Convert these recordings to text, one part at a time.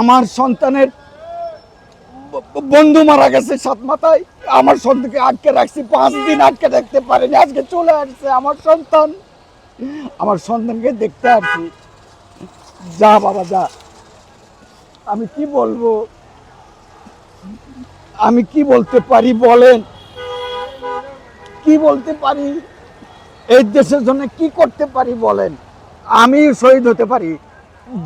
আমার সন্তানের বন্ধু মারা গেছে সাত মাথায়। আমার সন্তানকে আটকে রাখছি, পাঁচ দিন আটকে রাখতে পারিনি, আজকে চলে আসছে আমার সন্তান। আমার সন্তানকে দেখতে আসছি যা বাবা, যা। আমি কি বলব? আমি কি বলতে পারি বলেন? কি বলতে পারি? এই দেশের জন্য কি করতে পারি বলেন? আমি শহীদ হতে পারি।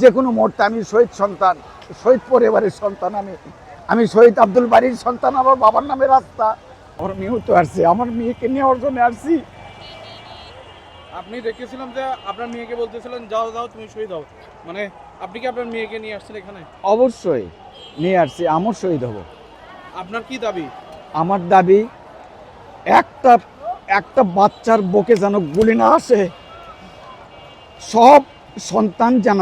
যে কোনো মুহূর্তে আমি শহীদ সন্তান শহীদ পরিবারের সন্তান আমি আমি শহীদ আব্দুল বাড়ির সন্তান আমার বাবার নামে রাস্তা। আমার মেয়েও তো আসছে আমার মেয়েকে নেওয়ার জন্য আসছি। আপনি দেখেছিলাম যে আপনার মেয়েকে বলতেছিলেন যাও যাও তুমি শহীদ হও। মানে আপনি কি আপনার মেয়েকে নিয়ে আসছেন এখানে? অবশ্যই নিয়ে আসছি আমার শহীদ হব। আপনার কি দাবি? আমার দাবি একটা একটা বাচ্চার বুকে যেন গুলি না আসে সব সন্তান যেন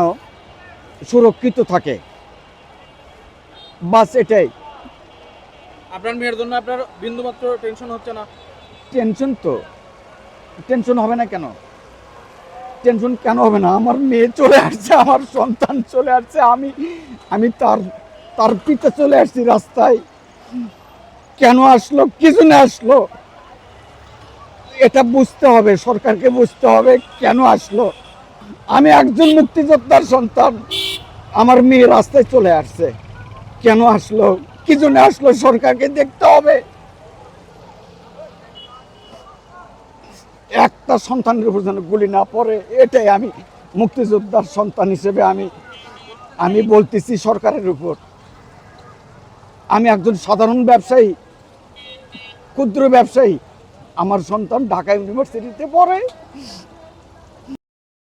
সুরক্ষিত থাকে। বাস এটাই। আপনার মেয়ের জন্য আপনার বিন্দুমাত্র টেনশন হচ্ছে না? টেনশন তো। টেনশন হবে না কেন? টেনশন কেন হবে না? আমার মেয়ে চলে আসছে আমার সন্তান চলে আসছে আমি আমি তার তার পিতা চলে আসছি রাস্তায়। কেন আসলো? কি জন্য আসলো? এটা বুঝতে হবে সরকারকে বুঝতে হবে কেন আসলো? আমি একজন মুক্তিযোদ্ধার সন্তান। আমার মেয়ে রাস্তায় চলে আসছে। কেন আসলো? কি জন্য আসলো? সরকারকে দেখতে হবে। একটা সন্তানের উপর যেন গুলি না পড়ে, এটাই আমি মুক্তিযোদ্ধার সন্তান হিসেবে আমি আমি বলতেছি সরকারের উপর। আমি একজন সাধারণ ব্যবসায়ী, ক্ষুদ্র ব্যবসায়ী। আমার সন্তান ঢাকা ইউনিভার্সিটিতে পড়ে।